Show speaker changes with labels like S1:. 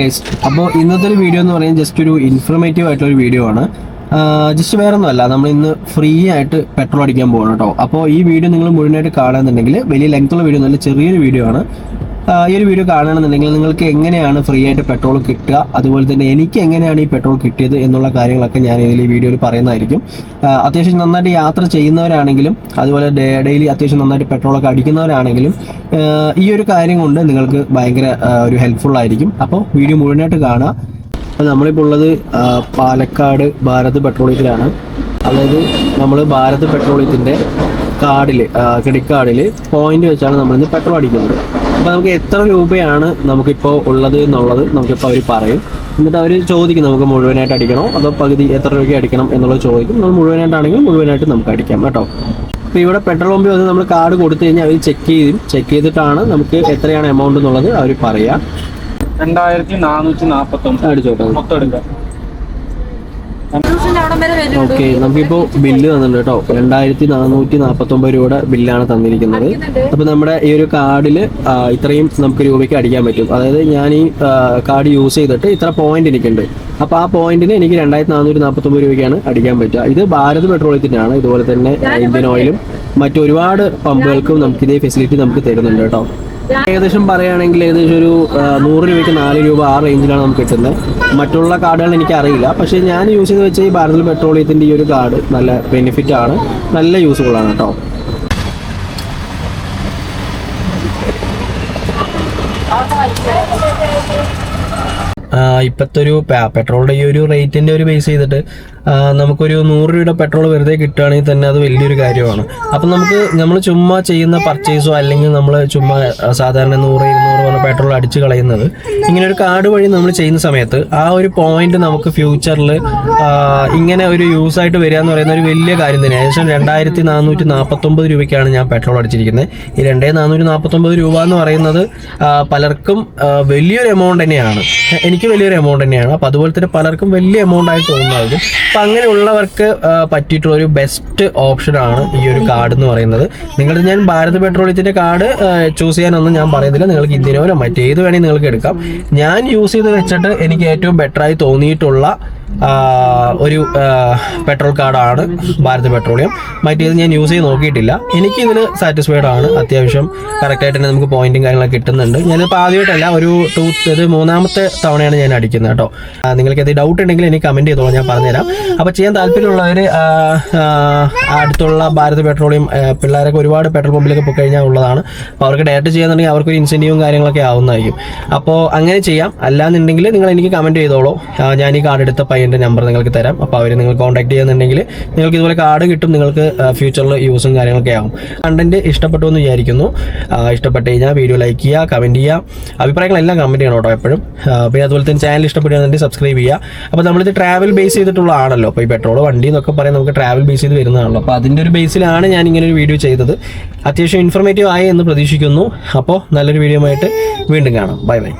S1: Guys അപ്പോൾ ഇന്നത്തെ ഒരു വീഡിയോ എന്ന് പറയുന്നത് ജസ്റ്റ് ഒരു ഇൻഫർമേറ്റീവ് ആയിട്ടുള്ള വീഡിയോ ആണ്. ജസ്റ്റ് വേറെ ഒന്നുമല്ല നമ്മൾ ഇന്ന് ഫ്രീ ആയിട്ട് പെട്രോൾ അടിക്കാൻ പോകണം കേട്ടോ. അപ്പോൾ ഈ വീഡിയോ നിങ്ങൾ മുഴുവനായിട്ട് കാണുന്നുണ്ടെങ്കിൽ വലിയ ലെങ്ത്തുള്ള വീഡിയോ നല്ല ചെറിയൊരു വീഡിയോ ആണ്. ഈ ഒരു വീഡിയോ കാണണമെന്നുണ്ടെങ്കിൽ നിങ്ങൾക്ക് എങ്ങനെയാണ് ഫ്രീ ആയിട്ട് പെട്രോൾ കിട്ടുക? അതുപോലെ തന്നെ എനിക്ക് എങ്ങനെയാണ് ഈ പെട്രോൾ കിട്ടിയത് എന്നുള്ള കാര്യങ്ങളൊക്കെ ഞാൻ ഇതിൽ ഈ വീഡിയോയിൽ പറയുന്നതായിരിക്കും. അത്യാവശ്യം നന്നായിട്ട് യാത്ര ചെയ്യുന്നവരാണെങ്കിലും അതുപോലെ ഡെയിലി അത്യാവശ്യം നന്നായിട്ട് പെട്രോളൊക്കെ അടിക്കുന്നവരാണെങ്കിലും ഈ ഒരു കാര്യം കൊണ്ട് നിങ്ങൾക്ക് ഭയങ്കര ഒരു ഹെൽപ്ഫുൾ ആയിരിക്കും. അപ്പോൾ വീഡിയോ മുഴുവനായിട്ട് കാണുക. അപ്പോൾ നമ്മളിപ്പോൾ ഉള്ളത് പാലക്കാട് ഭാരത് പെട്രോളിയത്തിലാണ് അതായത് നമ്മൾ ഭാരത് പെട്രോളിയത്തിന്റെ കാർഡിൽ ക്രെഡിറ്റ് കാർഡിൽ പോയിന്റ് വെച്ചാണ് നമ്മളിന്ന് പെട്രോൾ അടിക്കുന്നത്. അപ്പോൾ നമുക്ക് എത്ര രൂപയാണ് നമുക്കിപ്പോൾ ഉള്ളത് എന്നുള്ളത് നമുക്കിപ്പോൾ അവർ പറയും. എന്നിട്ട് അവർ ചോദിക്കും നമുക്ക് മുഴുവനായിട്ട് അടിക്കണോ? അതോ പകുതി എത്ര രൂപയ്ക്ക് അടിക്കണം എന്നുള്ളത് ചോദിക്കും. നമ്മൾ മുഴുവനായിട്ടാണെങ്കിൽ മുഴുവനായിട്ട് നമുക്ക് അടിക്കാം കേട്ടോ. അപ്പോൾ ഇവിടെ പെട്രോൾ പമ്പിൽ വന്ന് നമ്മൾ കാർഡ് കൊടുത്തു കഴിഞ്ഞാൽ അവർ ചെക്ക് ചെയ്യും. ചെക്ക് ചെയ്തിട്ടാണ് നമുക്ക് എത്രയാണ് എമൗണ്ട് എന്നുള്ളത് അവർ പറയുക
S2: രണ്ടായിരത്തി നാനൂറ്റി നാൽപ്പത്തൊന്ന്
S1: അടിച്ചോട്ടെ.
S2: മൊത്തം എടുക്കാം.
S1: ഓക്കെ നമുക്കിപ്പോ ബില്ല് തന്നിട്ടുണ്ട് കേട്ടോ. രണ്ടായിരത്തി നാനൂറ്റി നാൽപ്പത്തി ഒമ്പത് രൂപയുടെ ബില്ലാണ് തന്നിരിക്കുന്നത് അപ്പൊ നമ്മുടെ ഈ ഒരു കാർഡിൽ ഇത്രയും നമുക്ക് രൂപയ്ക്ക് അടിക്കാൻ പറ്റും. അതായത് ഞാൻ ഈ കാർഡ് യൂസ് ചെയ്തിട്ട് ഇത്ര പോയിന്റ് എനിക്കുണ്ട്. അപ്പൊ ആ പോയിന്റിന് എനിക്ക് രണ്ടായിരത്തി നാനൂറ്റി നാപ്പത്തി ഒമ്പത് രൂപയ്ക്കാണ് അടിക്കാൻ പറ്റുക. ഇത് ഭാരത് പെട്രോളിയത്തിന്റെ ആണ് ഇതുപോലെ തന്നെ ഇന്ത്യൻ ഓയിലും മറ്റൊരുപാട് പമ്പുകൾക്കും നമുക്ക് ഇതേ ഫെസിലിറ്റി നമുക്ക് തരുന്നുണ്ട് കേട്ടോ. ഏകദേശം പറയുകയാണെങ്കിൽ ഏകദേശം ഒരു നൂറ് രൂപയ്ക്ക് നാല് രൂപ ആ റേഞ്ചിലാണ് നമുക്ക് കിട്ടുന്നത്. മറ്റുള്ള കാർഡുകൾ എനിക്ക് അറിയില്ല പക്ഷേ ഞാൻ യൂസ് ചെയ്ത് വെച്ച ഈ ഭാരതത്തിൽ പെട്രോളിയത്തിന്റെ ഈ ഒരു കാർഡ് നല്ല ബെനിഫിറ്റ് ആണ്. നല്ല യൂസ്ഫുൾ ആണ് കേട്ടോ. ഇപ്പോഴത്തെ ഒരു പെട്രോളിന്റെ ഈ ഒരു റേറ്റിന്റെ ഒരു ബേസ് ചെയ്തിട്ട് നമുക്കൊരു നൂറ് രൂപയുടെ പെട്രോൾ വെറുതെ കിട്ടുകയാണെങ്കിൽ തന്നെ അത് വലിയൊരു കാര്യമാണ്. അപ്പം നമുക്ക് നമ്മൾ ചുമ്മാ ചെയ്യുന്ന പർച്ചേസോ അല്ലെങ്കിൽ നമ്മൾ ചുമ്മാ സാധാരണ നൂറ് ഇരുന്നൂറ് പറഞ്ഞ പെട്രോൾ അടിച്ച് കളയുന്നത് ഇങ്ങനെ ഒരു കാർഡ് വഴി നമ്മൾ ചെയ്യുന്ന സമയത്ത് ആ ഒരു പോയിന്റ് നമുക്ക് ഫ്യൂച്ചറിൽ ഇങ്ങനെ ഒരു യൂസ് ആയിട്ട് വരിക എന്ന് പറയുന്ന ഒരു വലിയ കാര്യം തന്നെ ഏകദേശം രണ്ടായിരത്തി നാനൂറ്റി നാൽപ്പത്തൊമ്പത് രൂപയ്ക്കാണ് ഞാൻ പെട്രോൾ അടിച്ചിരിക്കുന്നത്. ഈ രണ്ടേ നാനൂറ്റി നാൽപ്പത്തൊമ്പത് രൂപ എന്ന് പറയുന്നത് പലർക്കും വലിയൊരു എമൗണ്ട് തന്നെയാണ്. എനിക്ക് വലിയൊരു എമൗണ്ട് തന്നെയാണ്. അപ്പോൾ അതുപോലെ തന്നെ പലർക്കും വലിയ എമൗണ്ട് ആയി തോന്നുന്നതായിരിക്കും. അപ്പോൾ അങ്ങനെയുള്ളവർക്ക് പറ്റിയിട്ടുള്ള ഒരു ബെസ്റ്റ് ഓപ്ഷനാണ് ഈ ഒരു കാർഡ് എന്ന് പറയുന്നത്. നിങ്ങൾ ഞാൻ ഭാരത് പെട്രോളിയത്തിന്റെ കാർഡ് ചൂസ് ചെയ്യാനൊന്നും ഞാൻ പറയുന്നില്ല. നിങ്ങൾക്ക് ഇന്ത്യനോ മറ്റേത് വേണമെങ്കിൽ നിങ്ങൾക്ക് എടുക്കാം. ഞാൻ യൂസ് ചെയ്ത് വെച്ചിട്ട് എനിക്ക് ഏറ്റവും ബെറ്ററായി തോന്നിയിട്ടുള്ള ഒരു പെട്രോൾ കാർഡാണ് ഭാരത് പെട്രോളിയം. മറ്റേത് ഞാൻ യൂസ് ചെയ്ത് നോക്കിയിട്ടില്ല. എനിക്ക് ഇതിൽ സാറ്റിസ്ഫൈഡ് ആണ്. അത്യാവശ്യം കറക്റ്റായിട്ട് തന്നെ നമുക്ക് പോയിന്റും കാര്യങ്ങളൊക്കെ കിട്ടുന്നുണ്ട്. ഞാനിപ്പോൾ ആദ്യമായിട്ടല്ല ഒരു ടൂ ഇത് മൂന്നാമത്തെ തവണയാണ് ഞാൻ അടിക്കുന്നത് കേട്ടോ. നിങ്ങൾക്ക് എന്തെങ്കിലും ഡൗട്ട് ഉണ്ടെങ്കിൽ എനിക്ക് കമന്റ് ചെയ്തോളൂ ഞാൻ പറഞ്ഞുതരാം. അപ്പോൾ ചെയ്യാൻ താല്പര്യമുള്ളവർ അടുത്തുള്ള ഭാരത് പെട്രോളിയം പിള്ളേരൊക്കെ ഒരുപാട് പെട്രോൾ പമ്പിലൊക്കെ പോയി കഴിഞ്ഞാൽ ഉള്ളതാണ്. അപ്പോൾ അവർക്ക് ഡയറക്റ്റ് ചെയ്യാന്നുണ്ടെങ്കിൽ അവർക്ക് ഒരു ഇൻസെന്റീവും കാര്യങ്ങളൊക്കെ ആവുന്നതായിരിക്കും. അപ്പോൾ അങ്ങനെ ചെയ്യാം. അല്ലാന്നുണ്ടെങ്കിൽ നിങ്ങൾ എനിക്ക് കമന്റ് ചെയ്തോളൂ. ഞാൻ ഈ കാർഡ് എടുത്ത പയ്യന്റെ നമ്പർ നിങ്ങൾക്ക് തരാം. അപ്പോൾ അവർ നിങ്ങൾ കോൺടാക്ട് ചെയ്യുന്നുണ്ടെങ്കിൽ നിങ്ങൾക്ക് ഇതുപോലെ കാർഡ് കിട്ടും നിങ്ങൾക്ക് ഫ്യൂച്ചറിൽ യൂസും കാര്യങ്ങളൊക്കെ ആകും കണ്ടന്റ് ഇഷ്ടപ്പെട്ടു എന്ന് വിചാരിക്കുന്നു. ഇഷ്ടപ്പെട്ട് കഴിഞ്ഞാൽ വീഡിയോ ലൈക്ക് ചെയ്യുക കമന്റ് ചെയ്യുക. അഭിപ്രായങ്ങളെല്ലാം കമന്റ് ചെയ്യണം കേട്ടോ എപ്പോഴും. പിന്നെ അതുപോലെ തന്നെ ചാനൽ ഇഷ്ടപ്പെടുകയാണെന്നുണ്ടെങ്കിൽ സബ്സ്ക്രൈബ് ചെയ്യുക. അപ്പോൾ നമ്മളിത് ട്രാവൽ ബേസ് ചെയ്തിട്ടുള്ള ആണല്ലോ അപ്പോൾ ഈ പെട്രോൾ വണ്ടി എന്നൊക്കെ പറയാൻ നമുക്ക് ട്രാവൽ ബേസ് ചെയ്ത് വരുന്നതാണല്ലോ. അപ്പോൾ അതിന്റെ ഒരു ബേസിലാണ് ഞാൻ ഇങ്ങനെ ഒരു വീഡിയോ ചെയ്തത്. അത്യാവശ്യം ഇൻഫർമേറ്റീവ് ആയി എന്ന് പ്രതീക്ഷിക്കുന്നു. അപ്പോൾ നല്ലൊരു വീഡിയോ ആയിട്ട് വീണ്ടും കാണാം. Bye bye